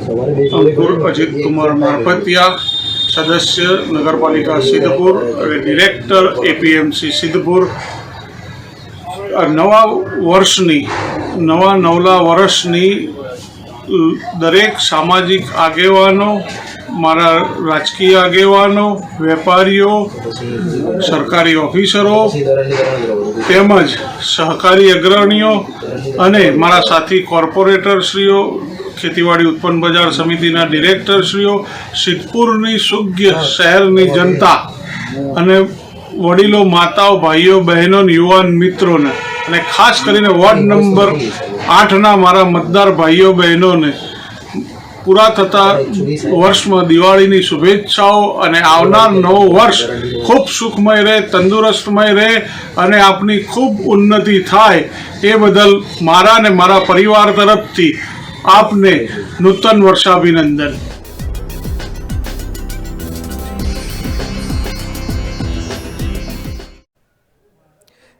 અંકુર અજીત કુમાર મારપતિયા સદસ્ય નગરપાલિકા સિદ્ધપુર અને ડિરેક્ટર એપીએમસી સિદ્ધપુર. નવા વર્ષની નવા નવલા વર્ષની દરેક સામાજિક આગેવાનો મારા રાજકીય આગેવાનો, વેપારીઓ, સરકારી ઓફિસરો, તેમજ સહકારી અગ્રણીઓ અને મારા સાથી કોર્પોરેટરશ્રીઓ, ખેતીવાડી ઉત્પન્ન બજાર સમિતિના ડિરેક્ટરશ્રીઓ, સિદ્ધપુરની સુગ્ય શહેરની જનતા અને વડીલો, માતાઓ, ભાઈઓ, બહેનોને, યુવાન મિત્રોને અને ખાસ કરીને વોર્ડ નંબર આઠના મારા મતદાર ભાઈઓ, બહેનોને પૂરા થતા વર્ષમાં દિવાળીની શુભેચ્છાઓ અને આવનાર નવું વર્ષ ખૂબ સુખમય રહે, તંદુરસ્તમય રહે અને આપની ખૂબ ઉન્નતિ થાય એ બદલ મારા અને મારા પરિવાર તરફથી આપને નૂતન વર્ષાભિનંદન.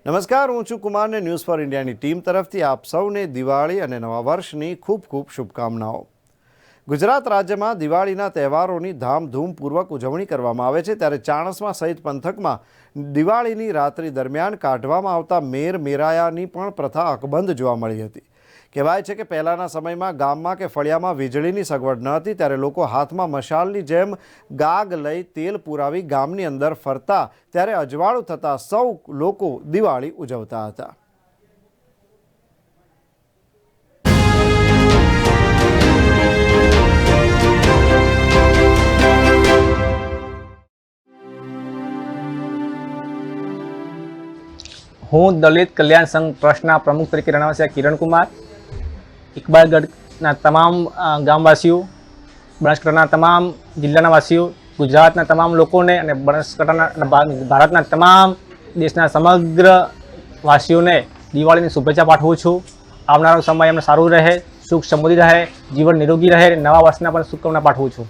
નમસ્કાર, હું છું કુમારને ન્યૂઝ ફોર ઇન્ડિયાની ટીમ તરફથી આપ સૌને દિવાળી અને નવા વર્ષની ખૂબ ખૂબ શુભકામનાઓ. ગુજરાત રાજ્યમાં દિવાળીના તહેવારોની ધામધૂમપૂર્વક ઉજવણી કરવામાં આવે છે ત્યારે ચાણસમાં સહિત પંથકમાં દિવાળીની રાત્રિ દરમિયાન કાઢવામાં આવતા મેર મેરાયાની પણ પ્રથા અકબંધ જોવા મળી હતી. કહેવાય છે કે પહેલાંના સમયમાં ગામમાં કે ફળિયામાં વીજળીની સગવડ ન હતી ત્યારે લોકો હાથમાં મશાલની જેમ ગાગ લઈ તેલ પુરાવી ગામની અંદર ફરતા ત્યારે અજવાળું થતાં સૌ લોકો દિવાળી ઉજવતા હતા. હું દલિત કલ્યાણ સંઘ ટ્રસ્ટના પ્રમુખ તરીકે રણાવાસિયા કિરણકુમાર ઇકબાલગઢના તમામ ગામવાસીઓ, બનાસકાંઠાના તમામ, જિલ્લાના વાસીઓ, ગુજરાતના તમામ લોકોને અને બનાસકાંઠાના ભારતના તમામ દેશના સમગ્ર વાસીઓને દિવાળીની શુભેચ્છા પાઠવું છું. આવનારો સમય એમને સારું રહે, સુખ સમૃદ્ધિ રહે, જીવન નિરોગી રહે અને નવા વર્ષના પણ શુભકામના પાઠવું છું.